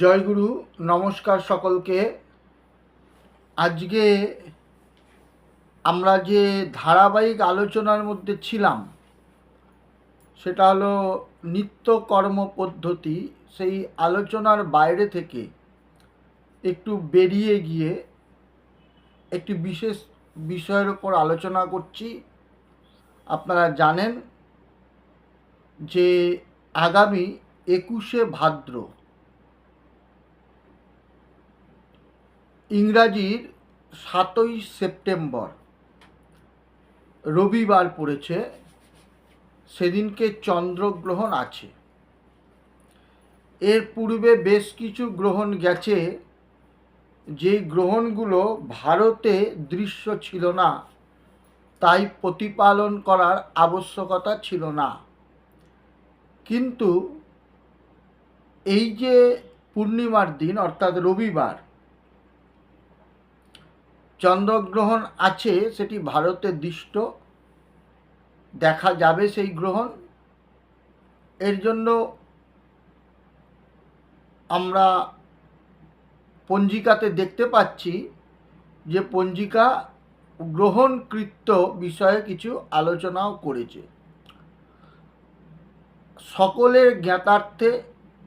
জয়গুরু নমস্কার সকলকে। আজকে আমরা যে ধারাবাহিক আলোচনার মধ্যে ছিলাম, সেটা হলো নিত্য কর্ম পদ্ধতি। সেই আলোচনার বাইরে থেকে একটু বেরিয়ে গিয়ে একটি বিশেষ বিষয়ের ওপর আলোচনা করছি। আপনারা জানেন যে আগামী একুশে ভাদ্র ইংরাজির সাতই সেপ্টেম্বর রবিবার পড়েছে, সেদিনকে চন্দ্রগ্রহণ আছে। এর পূর্বে বেশ কিছু গ্রহণ গেছে যে গ্রহণগুলো ভারতে দৃশ্য ছিল না, তাই প্রতিপালন করার আবশ্যকতা ছিল না। কিন্তু এই যে পূর্ণিমার দিন, অর্থাৎ রবিবার চন্দ্রগ্রহণ আছে, সেটি ভারতে দৃষ্ট। দেখা যাবে সেই গ্রহণ। এর জন্য আমরা পঞ্জিকাতে দেখতে পাচ্ছি যে পঞ্জিকা গ্রহণকৃত্য বিষয়ে কিছু আলোচনাও করেছে। সকলের জ্ঞাতার্থে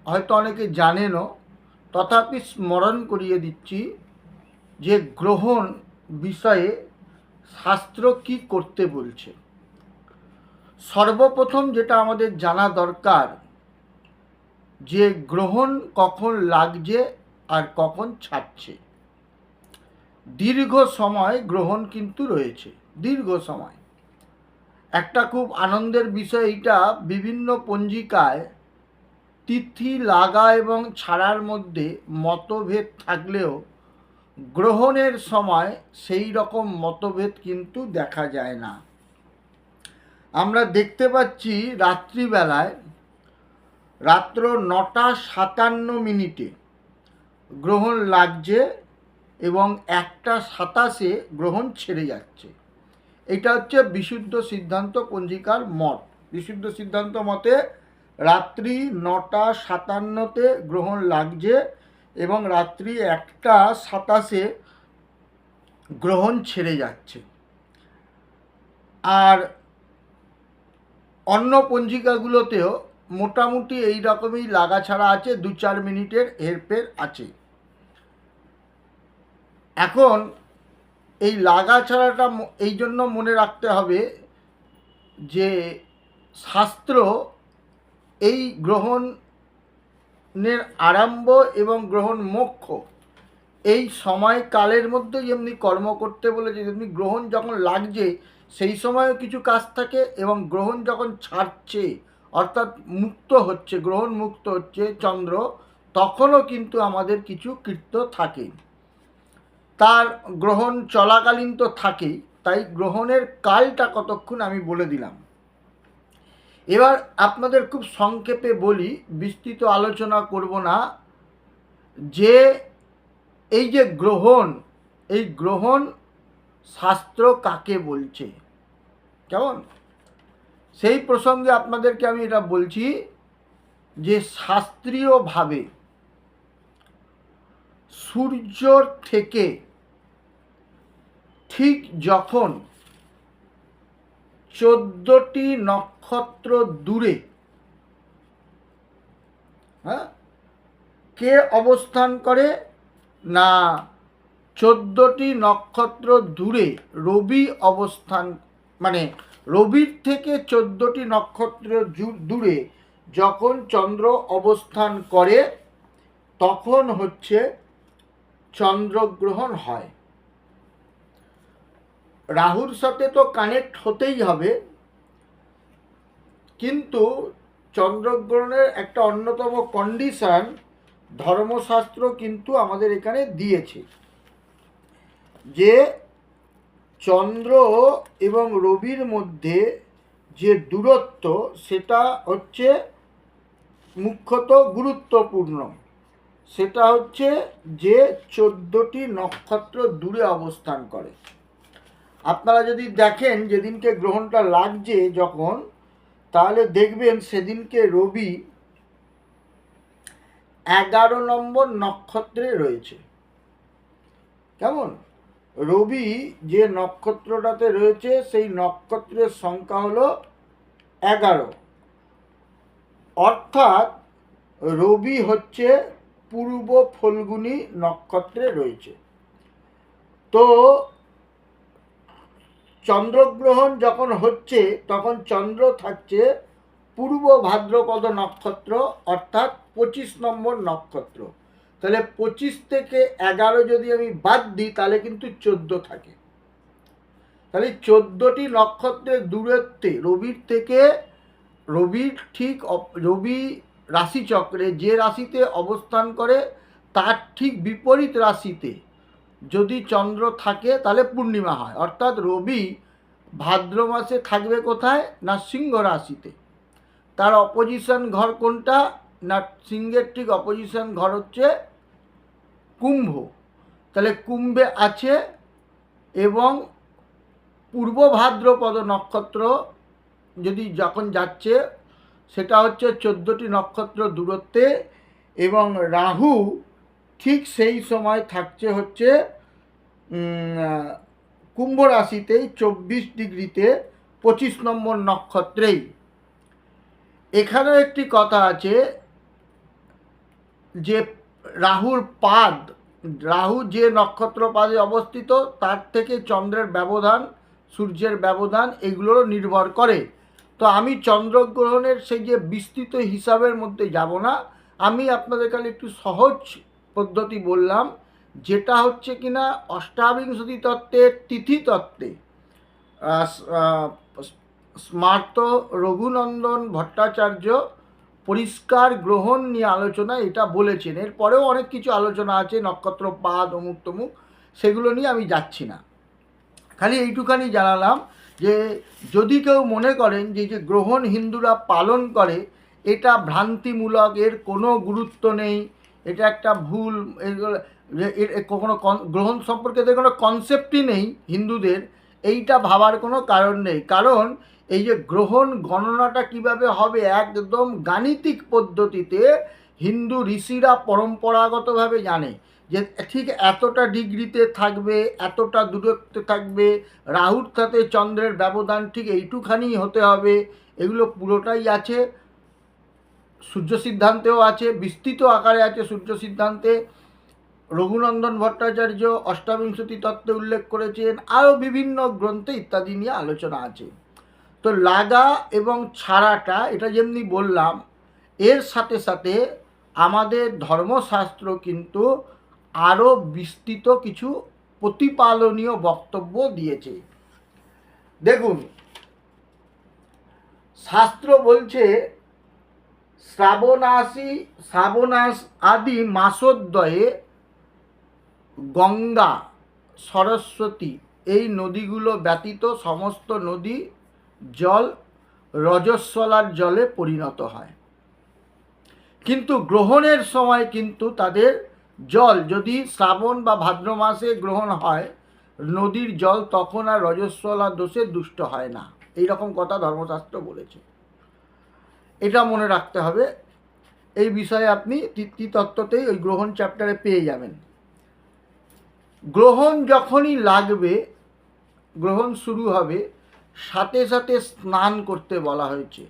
হয়তো অনেকে জানেনও, তথাপি স্মরণ করিয়ে দিচ্ছি যে গ্রহণ বিষয়ে শাস্ত্র কি করতে বলছে? সর্বপ্রথম যেটা আমাদের জানা দরকার, যে গ্রহণ কখন লাগছে আর কখন ছাড়ছে। দীর্ঘ সময় গ্রহণ কিন্তু রয়েছে, দীর্ঘ সময়। একটা খুব আনন্দের বিষয় এটা বিভিন্ন পঞ্জিকায় তিথি, লাগা এবং ছাড়ার মধ্যে মতভেদ থাকলেও গ্রহণের সময় সেই রকম মতভেদ কিন্তু দেখা যায় না। আমরা দেখতে পাচ্ছি রাত্রিবেলায় রাত্র নটা সাতান্ন মিনিটে গ্রহণ লাগছে এবং একটা সাতাশে গ্রহণ ছেড়ে যাচ্ছে। এটা হচ্ছে বিশুদ্ধ সিদ্ধান্ত পঞ্জিকার মত। বিশুদ্ধ সিদ্ধান্ত মতে রাত্রি নটা সাতান্নতে গ্রহণ লাগছে এবং রাত্রি একটা সাতাশে গ্রহণ ছেড়ে যাচ্ছে। আর অন্য পঞ্জিকাগুলোতেও মোটামুটি এই রকমই লাগা ছাড়া আছে, দু চার মিনিটের হেরফের আছে। এখন এই লাগা ছাড়াটা এই জন্য মনে রাখতে হবে যে শাস্ত্র এই গ্রহণের আরম্ভ এবং গ্রহণ মোক্ষ। এই সময়কালের মধ্যে যেমনি কর্ম করতে বলেছে যেমনি গ্রহণ যখন লাগছে, সেই সময়ও কিছু কাজ থাকে এবং গ্রহণ যখন ছাড়ছে, অর্থাৎ মুক্ত হচ্ছে, গ্রহণ মুক্ত হচ্ছে চন্দ্র, তখনও কিন্তু আমাদের কিছু কৃত্য থাকে। তার গ্রহণ চলাকালীন তো থাকেই, তাই গ্রহণের কালটা কতক্ষণ আমি বলে দিলাম। এবার আপনাদের খুব সংক্ষেপে বলি, বিস্তৃত আলোচনা করব না। যে এই যে গ্রহণ, এই গ্রহণ শাস্ত্র কাকে বলছে? কেমন? সেই প্রসঙ্গে আপনাদেরকে আমি এটা বলছি যে শাস্ত্রীয়ভাবে সূর্যর থেকে ঠিক যখন চোদ্দটি নক্ষত্র দূরে। হ্যাঁ? কে অবস্থান করে? না, চোদ্দটি নক্ষত্র দূরে রবি অবস্থান মানে রবির থেকে চোদ্দটি নক্ষত্র দূরে যখন চন্দ্র অবস্থান করে, তখন হচ্ছে চন্দ্রগ্রহণ হয়। রাহুর সাথে তো কানেক্ট হতেই হবে। কিন্তু চন্দ্রগ্রহণের একটা অন্যতম কন্ডিশন ধর্মশাস্ত্র কিন্তু আমাদের এখানে দিয়েছে। যে চন্দ্র এবং রবির মধ্যে যে দূরত্ব, সেটা হচ্ছে মুখ্যত গুরুত্বপূর্ণ। সেটা হচ্ছে যে চোদ্দোটি নক্ষত্র দূরে অবস্থান করে। আপনারা যদি দেখেন যেদিনকে গ্রহণটা লাগছে যখন, তাহলে দেখবেন সেদিনকে রবি এগারো নম্বর নক্ষত্রে রয়েছে। কেমন? রবি যে নক্ষত্রটাতে রয়েছে, সেই নক্ষত্রের সংখ্যা হলো এগারো। অর্থাৎ রবি হচ্ছে পূর্ব ফলগুনি নক্ষত্রে রয়েছে। তো চন্দ্রগ্রহণ যখন হচ্ছে, তখন চন্দ্র থাকছে পূর্ব ভাদ্রপদ নক্ষত্র, অর্থাৎ পঁচিশ নম্বর নক্ষত্র। তাহলে পঁচিশ থেকে এগারো যদি আমি বাদ দিই, তাহলে কিন্তু চোদ্দ থাকে। তাহলে চোদ্দটি নক্ষত্রের দূরত্বে রবির থেকে, রবির ঠিক রবি রাশিচক্রে যে রাশিতে অবস্থান করে, তার ঠিক বিপরীত রাশিতে যদি চন্দ্র থাকে, তাহলে পূর্ণিমা হয়। অর্থাৎ রবি ভাদ্র মাসে থাকবে কোথায়? না সিংহ রাশিতে। তার অপোজিশন ঘর কোনটা? না সিংহের ঠিক অপোজিশন ঘর হচ্ছে কুম্ভ। তাহলে কুম্ভে আছে এবং পূর্ব ভাদ্রপদ নক্ষত্র যদি যখন যাচ্ছে, সেটা হচ্ছে চোদ্দোটি নক্ষত্র দূরত্বে এবং রাহু ঠিক সেই সময় থাকছে হচ্ছে কুম্ভ রাশিতেই চব্বিশ ডিগ্রিতে পঁচিশ নম্বর নক্ষত্রেই। এখানেও একটি কথা আছে যে রাহুর পাদ, রাহু যে নক্ষত্র পাদে অবস্থিত, তার থেকে চন্দ্রের ব্যবধান, সূর্যের ব্যবধান এগুলোরও নির্ভর করে। তো আমি চন্দ্রগ্রহণের সেই যে বিস্তৃত হিসাবের মধ্যে যাব না, আমি আপনাদের কাছে একটু সহজ পদ্ধতি বললাম যেটা হচ্ছে কিনা অষ্টাবিংশতি তত্ত্বের তিথি তত্ত্বে আহ, স- আহ, স্মার্ত রঘুনন্দন ভট্টাচার্য পরিষ্কার গ্রহণ নিয়ে আলোচনা এটা বলেছেন। এরপরেও অনেক কিছু আলোচনা আছে নক্ষত্র পাদ অমুক তমুক সেগুলো নিয়ে আমি যাচ্ছি না। খালি এইটুখানি জানালাম যে যদি কেউ মনে করেন যে যে গ্রহণ হিন্দুরা পালন করে এটা ভ্রান্তিমূলক এর কোনো গুরুত্ব নেই এটা একটা ভুল এর কোনো গ্রহণ সম্পর্কে এদের কোনো কনসেপ্টই নেই হিন্দুদের, এইটা ভাবার কোনো কারণ নেই। কারণ এই যে গ্রহণ গণনাটা কীভাবে হবে একদম গাণিতিক পদ্ধতিতে হিন্দু ঋষিরা পরম্পরাগতভাবে জানে যে ঠিক এতটা ডিগ্রিতে থাকবে, এতটা দূরত্বে থাকবে, রাহুর সাথে চন্দ্রের ব্যবধান ঠিক এইটুখানি হতে হবে, এগুলো পুরোটাই আছে। সূর্য সিদ্ধান্তেও আছে, বিস্তৃত আকারে আছে সূর্য সিদ্ধান্তে রঘুনন্দন ভট্টাচার্য অষ্টাবিংশতি তত্ত্বে উল্লেখ করেছেন, আরও বিভিন্ন গ্রন্থে ইত্যাদি নিয়ে আলোচনা আছে। তো লাগা এবং ছাড়াটা, এটা যেমনি বললাম, এর সাথে সাথে আমাদের ধর্মশাস্ত্র কিন্তু আরও বিস্তৃত কিছু প্রতিপালনীয় বক্তব্য দিয়েছে। দেখুন, শাস্ত্র বলছে শ্রাবণাসি, শ্রাবণাস আদি মাসোদ্বয়ে গঙ্গা, সরস্বতী এই নদীগুলো ব্যতীত সমস্ত নদী, জল, রজস্বলার জলে পরিণত হয়। কিন্তু গ্রহণের সময় কিন্তু তাদের জল, যদি শ্রাবণ বা ভাদ্র মাসে গ্রহণ হয়, নদীর জল তখন আর রজস্বলা দোষে দুষ্ট হয় না। এই রকম কথা ধর্মশাস্ত্র বলেছে। এটা মনে রাখতে হবে, এই বিষয়ে আপনি তত্ত্বতেই ওই গ্রহণ চ্যাপ্টারে পেয়ে যাবেন। গ্রহণ যখনই লাগবে, গ্রহণ শুরু হবে, সাথে সাথে স্নান করতে বলা হয়েছে।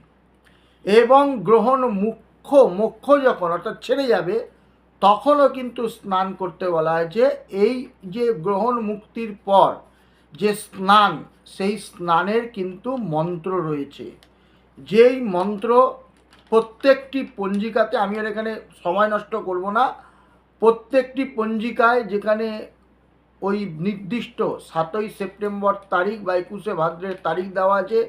এবং গ্রহণ মুখ্য মুখ্য যখন, অর্থাৎ ছেড়ে যাবে, তখনও কিন্তু স্নান করতে বলা হয়েছে। এই যে গ্রহণ মুক্তির পর যে স্নান, সেই স্নানের কিন্তু মন্ত্র রয়েছে। যেই মন্ত্র প্রত্যেকটি পঞ্জিকাতে, আমি আর এখানে সময় নষ্ট করব না, প্রত্যেকটি পঞ্জিকায় যেখানে ওই নির্দিষ্ট সাতই সেপ্টেম্বর তারিখ বা একুশে ভাদ্রের তারিখ দেওয়া আছে,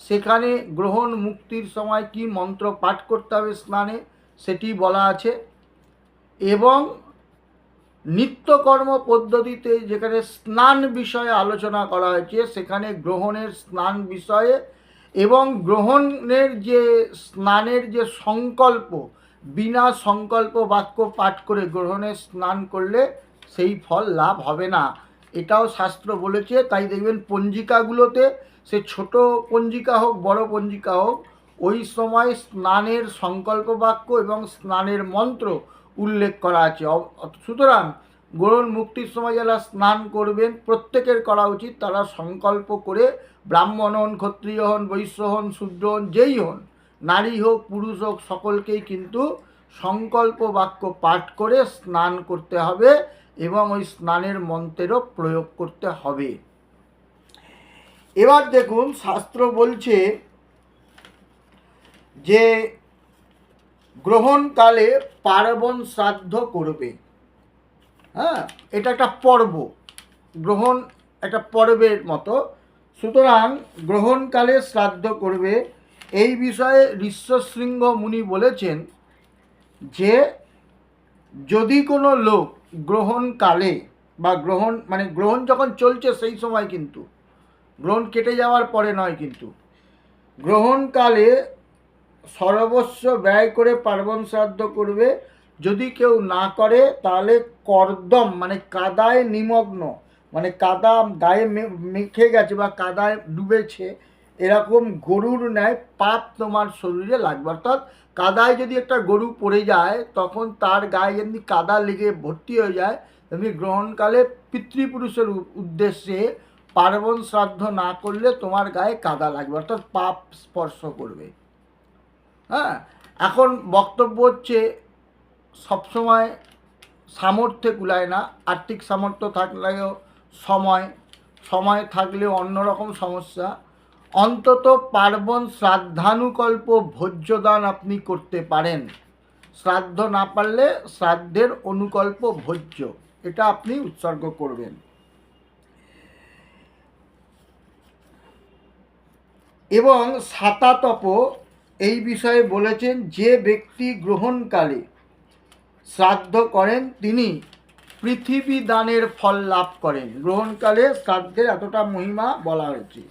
সেখানে গ্রহণ মুক্তির সময় কি মন্ত্র পাঠ করতে হবে স্নানে, সেটি বলা আছে। এবং নিত্যকর্ম পদ্ধতিতে যেখানে স্নান বিষয়ে আলোচনা করা হয়েছে, সেখানে গ্রহণের স্নান বিষয়ে এবং গ্রহণের যে স্নানের যে সংকল্প, বিনা সংকল্প বাক্য পাঠ করে গ্রহণের স্নান করলে সেই ফল লাভ হবে না। এটাও শাস্ত্র বলেছে, তাই দেখবেন পঞ্জিকাগুলোতে, সে ছোট পঞ্জিকা হোক, বড় পঞ্জিকা হোক, ওই সময় স্নানের সংকল্প বাক্য এবং স্নানের মন্ত্র উল্লেখ করা আছে। সুতরাং গ্রহণ মুক্তির সময় যারা স্নান করবেন, প্রত্যেকের করা উচিত তারা সংকল্প করে ব্রাহ্মণ হন ক্ষত্রিয় হন বৈশ্য হন শূদ্র হন যেই হন নারী হোক, পুরুষ হোক, সকলকেই কিন্তু সংকল্প বাক্য পাঠ করে স্নান করতে হবে এবং ওই স্নানের মন্ত্রেরও প্রয়োগ করতে হবে। এবার দেখুন, শাস্ত্র বলছে যে গ্রহণকালে পার্বণ শ্রাদ্ধ করবে। হ্যাঁ এটা একটা পর্ব। গ্রহণ একটা পর্বের মতো সুতরাং গ্রহণকালে শ্রাদ্ধ করবে। এই বিষয়ে ঋষ্যশৃঙ্গ মুনি বলেছেন যে, যদি কোনো লোক গ্রহণকালে বা গ্রহণ মানে গ্রহণ যখন চলছে সেই সময় কিন্তু, গ্রহণ কেটে যাওয়ার পরে নয় কিন্তু, গ্রহণকালে সর্বস্ব ব্যয় করে পার্বণ শ্রাদ্ধ করবে। যদি কেউ না করে, তাহলে কর্দম মানে কাদায় নিমগ্ন মানে কাদা গায়ে মেখে গেছে বা কাদায় ডুবেছে, এরকম গরুর ন্যায় পাপ তোমার শরীরে লাগবে। অর্থাৎ কাদায় যদি একটা গরু পড়ে যায়, তখন তার গায়ে যেমনি কাদা লেগে ভর্তি হয়ে যায় তেমনি গ্রহণকালে পিতৃপুরুষের উদ্দেশ্যে পার্বণ শ্রাদ্ধ না করলে তোমার গায়ে কাদা লাগবে, অর্থাৎ পাপ স্পর্শ করবে। হ্যাঁ? এখন বক্তব্য হচ্ছে, সবসময় সামর্থ্যে কুলায় না, আর্থিক সামর্থ্য থাকলেও সময়। সময় থাকলেও অন্যরকম সমস্যা। অন্তত পার্বণ শ্রাদ্ধানুকল্প ভোজ্যদান আপনি করতে পারেন। শ্রাদ্ধ না পারলে শ্রাদ্ধের অনুকল্প ভোজ্য, এটা আপনি উৎসর্গ করবেন। এবং সাতাতপ এই বিষয়ে বলেছেন, যে ব্যক্তি গ্রহণকালে শ্রাদ্ধ করেন তিনি পৃথিবী দানের ফল লাভ করেন। গ্রহণকালে শ্রাদ্ধের এতটা মহিমা বলা হয়েছে।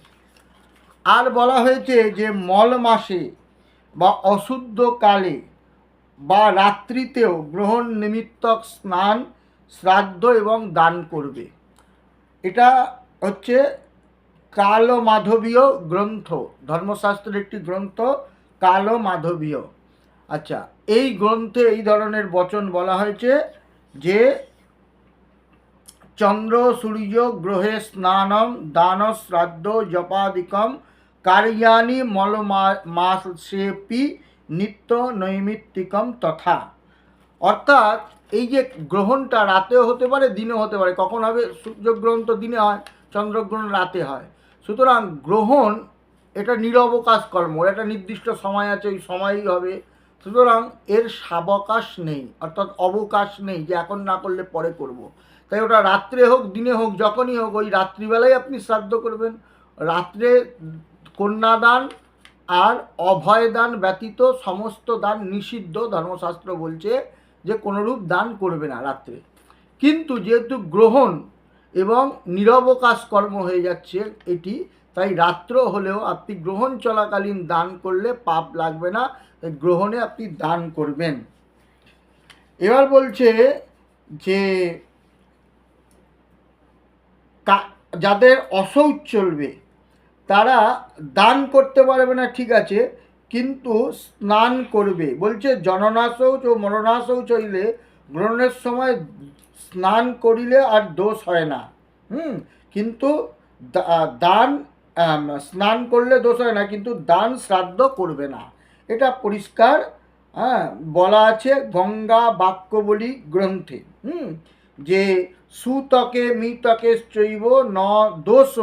আর বলা হয়েছে যে, মল মাসে বা অশুদ্ধ কালে বা রাত্রিতেও গ্রহণ নিমিত্তক স্নান, শ্রাদ্ধ এবং দান করবে। এটা হচ্ছে কাল মাধবীয় গ্রন্থ। ধর্মশাস্ত্রের একটি গ্রন্থ কাল মাধবীয় আচ্ছা এই গ্রন্থে এই ধরনের বচন বলা হয়েছে যে চন্দ্র, সূর্য, গ্রহে স্নানম দান শ্রাদ্ধ জপাদিকম কার্যানি মল মাসেপি, নিত্য নৈমিত্তিকম তথা। অর্থাৎ এই যে গ্রহণটা রাতেও হতে পারে, দিনেও হতে পারে। কখন হবে? সূর্যগ্রহণ তো দিনে হয়, চন্দ্রগ্রহণ রাতে হয়। সুতরাং গ্রহণ এটা নিরবকাশ কর্ম একটা নির্দিষ্ট সময় আছে, ওই সময়ই হবে। সুতরাং এর সাবকাশ নেই, অর্থাৎ অবকাশ নেই যে এখন না করলে পরে করব। তাই ওটা রাত্রে হোক, দিনে হোক, যখনই হোক, ওই রাত্রিবেলায় আপনি শ্রাদ্ধ করবেন। রাত্রে কন্যাদান আর অভয় দান ব্যতীত সমস্ত দান নিষিদ্ধ, ধর্মশাস্ত্র বলছে যে কোনোরূপ দান করবে না রাত্রে। কিন্তু যেহেতু গ্রহণ এবং নিরবকাশ কর্ম হয়ে যাচ্ছে এটি, তাই রাত্র হলেও আপনি গ্রহণ চলাকালীন দান করলে পাপ লাগবে না গ্রহণে আপনি দান করবেন। এবার বলছে যে যাদের অশৌচ চলবে, তারা দান করতে পারবে না, ঠিক আছে, কিন্তু স্নান করবে। বলছে, জননাশৌচ ও মরণাশৌচ হইলে গ্রহণের সময় স্নান করিলে আর দোষ হয় না। হুম, কিন্তু দান স্নান করলে দোষ হয় না, কিন্তু দান শ্রাদ্ধ করবে না। এটা পরিষ্কার হ্যাঁ বলা আছে গঙ্গা বাক্যবলী গ্রন্থে। হুম, যে সুতকে মিতকে চৈব ন দোষ।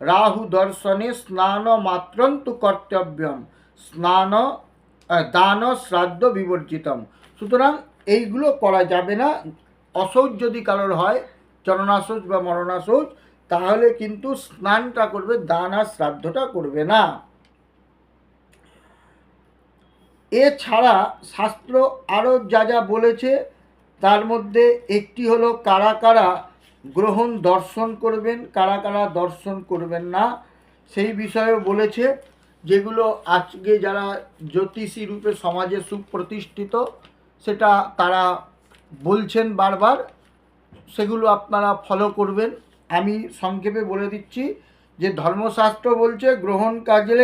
রাহু দর্শনে স্নান মাত্রন্তু কর্তব্যম। স্নান দান শ্রাদ্ধ বিবর্জিতম। সুতরাং এইগুলো করা যাবে না। অশৌচ যদি কারোর হয় চরণাশৌচ বা মরণাশৌচ তাহলে কিন্তু স্নানটা করবে, দান আর শ্রাদ্ধটা করবে না। এছাড়া শাস্ত্র আরও যা যা বলেছে তার মধ্যে একটি হলো কারা কারা গ্রহণ দর্শন করবেন, কারা কারা দর্শন করবেন না, সেই বিষয়েও বলেছে, যেগুলো আজকে যারা জ্যোতিষী রূপে সমাজে সুপ্রতিষ্ঠিত, সেটা তারা বলছেন বারবার, সেগুলো আপনারা ফলো করবেন। আমি সংক্ষেপে বলে দিচ্ছি যে ধর্মশাস্ত্র বলছে, গ্রহণ কাজে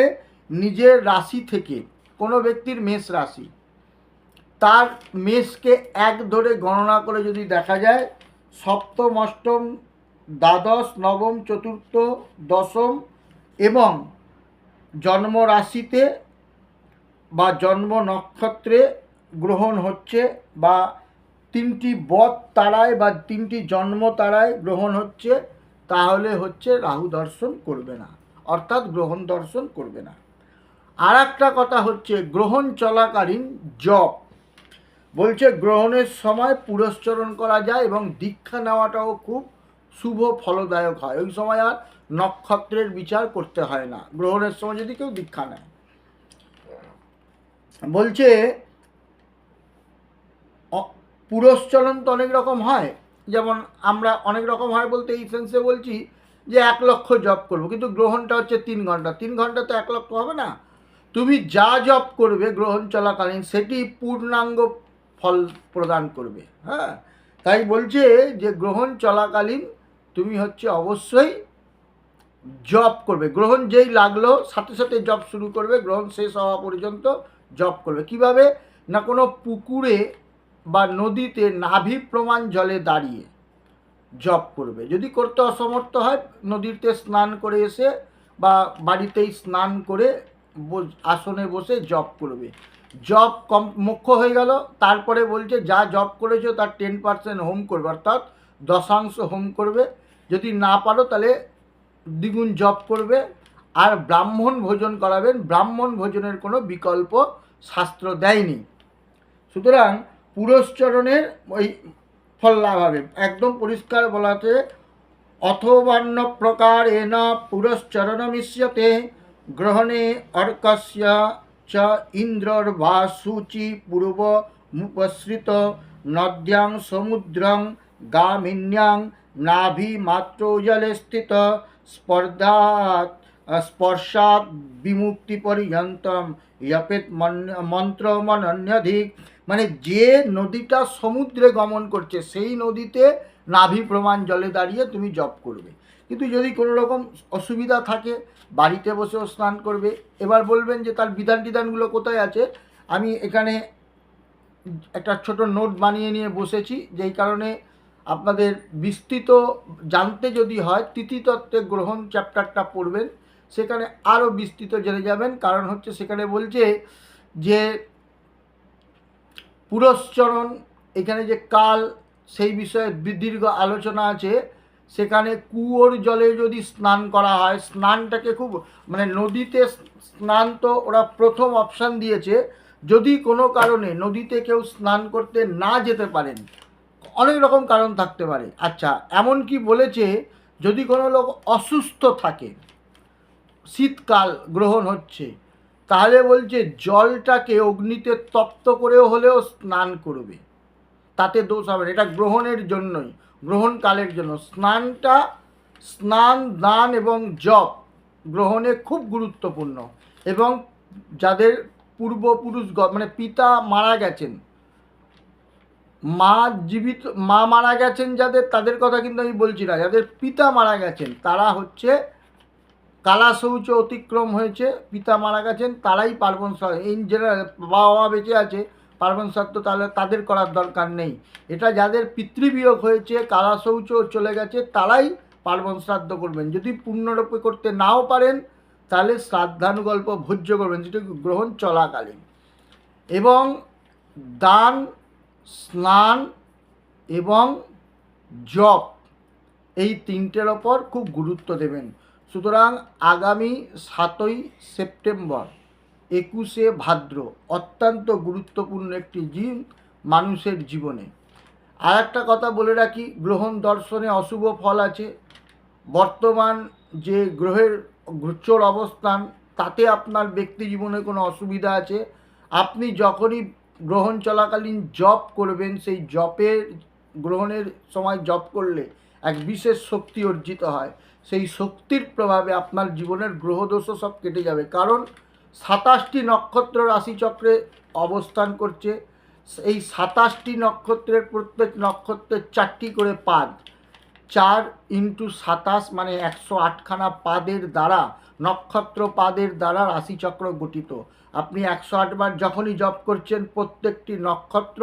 নিজের রাশি থেকে কোনো ব্যক্তির মেষ রাশি তার মেষকে এক ধরে গণনা করে যদি দেখা যায়, সপ্তম, অষ্টম, দ্বাদশ, নবম, চতুর্থ, দশম এবং জন্ম রাশিতে বা জন্ম নক্ষত্রে গ্রহণ হচ্ছে বা তিনটি বধ তারায় বা তিনটি জন্ম তারায় গ্রহণ হচ্ছে, তাহলে হচ্ছে রাহু দর্শন করবে না, অর্থাৎ গ্রহণ দর্শন করবে না। আর একটা কথা হচ্ছে, গ্রহণ চলাকালীন জপ। বলছে, গ্রহণের সময় পুরস্চরণ করা যায় এবং দীক্ষা নেওয়াটাও খুব শুভ, ফলদায়ক হয়। ওই সময় আর নক্ষত্রের বিচার করতে হয় না। গ্রহণের সময় যদি কেউ দীক্ষা নেয়। বলছে পুরস্চরণ তো অনেক রকম হয়। যেমন আমরা অনেক রকম হয় বলতে এই সেন্সে বলছি যে, এক লক্ষ জব করব। কিন্তু গ্রহণটা হচ্ছে তিন ঘণ্টা। তিন ঘণ্টা তো এক লক্ষ হবে না। তুমি যা জব করবে গ্রহণ চলাকালীন, সেটি পূর্ণাঙ্গ ফল প্রদান করবে হ্যাঁ? তাই বলছে যে গ্রহণ চলাকালীন তুমি হচ্ছে অবশ্যই জব করবে। গ্রহণ যেই লাগল, সাথে সাথে জব শুরু করবে, গ্রহণ শেষ হওয়া পর্যন্ত জব করবে। কীভাবে? না কোনো পুকুরে বা নদীতে নাভি প্রমাণ জলে দাঁড়িয়ে জব করবে। যদি করতে অসমর্থ হয়, নদীতে স্নান করে এসে বা বাড়িতেই স্নান করে আসনে বসে জব করবে। জব কম, মুখ্য হয়ে গেল, তারপরে বলছে যা জব করেছ তার টেন পার্সেন্ট হোম করবে, অর্থাৎ দশাংশ হোম করবে। যদি না পারো তাহলে দ্বিগুণ জব করবে। আর ব্রাহ্মণ ভোজন করাবেন, ব্রাহ্মণ ভোজনের কোনো বিকল্প শাস্ত্র দেয়নি। সুতরাং পুরস্চরণের ওই ফল লাভ হবে। একদম পরিষ্কার বলাতে অথবান্ন প্রকার এন পুরশ্চরণমিষ্যতে গ্রহণে অর্কস্য চ ইন্দ্রর বা সূচি পূর্ব মুপসৃত নদ্যাং সমুদ্রং গামিন্যাং নাভি মাত্র জলে স্থিত স্পর্ধাত স্পর্শাৎ বিমুক্তি পর্যন্তম মন্ত্র মনন্যধিক মানে যে নদীটা সমুদ্রে গমন করছে, সেই নদীতে নাভি প্রমাণ জলে দাঁড়িয়ে তুমি জপ করবে। কিন্তু যদি কোনো রকম অসুবিধা থাকে বাড়িতে বসেও স্নান করবে। এবার বলবেন যে তার বিধান টিধানগুলো কোথায় আছে? আমি এখানে একটা ছোট নোট বানিয়ে নিয়ে বসেছি, যেই কারণে আপনাদের বিস্তৃত জানতে যদি হয় তিথিতত্ত্বে গ্রহণ চ্যাপ্টারটা পড়বেন। সেখানে আরও বিস্তৃত জেনে যাবেন। কারণ হচ্ছে সেখানে বলছে যে পুরস্চরণ, এখানে যে কাল, সেই বিষয়ে দীর্ঘ আলোচনা আছে। সেখানে কুয়োর জলে যদি স্নান করা হয়, স্নানটাকে খুব মানে নদীতে স্নান তো ওরা প্রথম অপশান দিয়েছে। যদি কোনো কারণে নদীতে কেউ স্নান করতে না যেতে পারেন, অনেক রকম কারণ থাকতে পারে। আচ্ছা এমন কি বলেছে যদি কোনো লোক অসুস্থ থাকে, শীতকাল গ্রহণ হচ্ছে, তাহলে বলছে জলটাকে অগ্নিতে তপ্ত করেও হলেও স্নান করবে। তাতে দোষ হবে এটা গ্রহণের জন্যই। গ্রহণকালের জন্য। স্নানটা, স্নান, দান এবং জপ গ্রহণে খুব গুরুত্বপূর্ণ। এবং যাদের পূর্বপুরুষ মানে পিতা মারা গেছেন, মা জীবিত, মা মারা গেছেন যাদের, তাদের কথা কিন্তু আমি বলছি না। যাদের পিতা মারা গেছেন, তারা হচ্ছে কালা শৌচ অতিক্রম হয়েছে, পিতা মারা গেছেন, তারাই পার্বণ ইন জেনারেল বাবা মা বেঁচে আছে পার্বণ শ্রাদ্ধ তাহলে তাদের করার দরকার নেই। এটা যাদের পিতৃবিয়োগ হয়েছে কালা শৌচ চলে গেছে, তারাই পার্বণ শ্রাদ্ধ করবেন। যদি পূর্ণরূপে করতে নাও পারেন, তাহলে শ্রাদ্ধানুগল্প ভোজ্য করবেন, যেটা গ্রহণ চলাকালীন। এবং দান, স্নান এবং জপ, এই তিনটের ওপর খুব গুরুত্ব দেবেন। সুতরাং আগামী সাতই সেপ্টেম্বর একুশে ভাদ্র, অত্যন্ত গুরুত্বপূর্ণ একটি দিন মানুষের জীবনে। আর একটা কথা বলে রাখি, গ্রহণ দর্শনে অশুভ ফল আছে। বর্তমান যে গ্রহের গোচর অবস্থান, তাতে আপনার ব্যক্তি জীবনে কোনো অসুবিধা আছে। আপনি যখনই গ্রহণ চলাকালীন জপ করবেন, সেই জপের, গ্রহণের সময় জপ করলে এক বিশেষ শক্তি অর্জিত হয়। সেই শক্তির প্রভাবে আপনার জীবনের গ্রহদোষও সব কেটে যাবে। কারণ সাতাশটি নক্ষত্র রাশিচক্রে অবস্থান করছে। এই সাতাশটি নক্ষত্রের প্রত্যেক নক্ষত্রের চারটি করে পাদ, চার ইন্টু সাতাশ মানে একশো আটখানা পাদের দ্বারা, নক্ষত্র পাদের দ্বারা রাশিচক্র গঠিত। আপনি একশো আটবার যখনই জপ করছেন, প্রত্যেকটি নক্ষত্র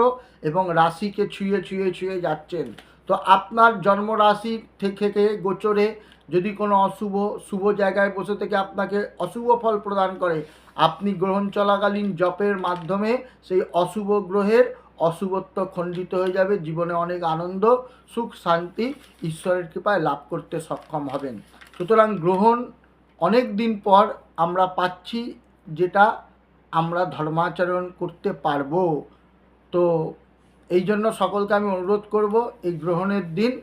এবং রাশিকে ছুঁয়ে ছুঁয়ে ছুঁয়ে যাচ্ছেন। তো আপনার জন্মরাশি থেকে গোচরে যদি কোনো অশুভ, শুভ জায়গায় বসে থেকে আপনাকে অশুভ ফল প্রদান করে, আপনি গ্রহণ চলাকালীন জপের মাধ্যমে সেই অশুভ গ্রহের অশুভত্ব খণ্ডিত হয়ে যাবে, জীবনে অনেক আনন্দ, সুখ, শান্তি ঈশ্বরের কৃপায় লাভ করতে সক্ষম হবেন। সুতরাং গ্রহণ অনেক দিন পর আমরা পাচ্ছি যেটা আমরা ধর্মাচরণ করতে পারব। তো এই জন্য সকলকে আমি অনুরোধ করব, এই গ্রহণের দিন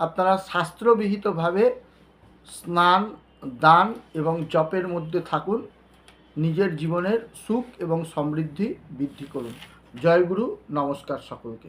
আপনারা শাস্ত্রবিহিতভাবে স্নান, দান এবং জপের মধ্যে থাকুন। নিজের জীবনের সুখ এবং সমৃদ্ধি বৃদ্ধি করুন। জয়গুরু নমস্কার সকলকে।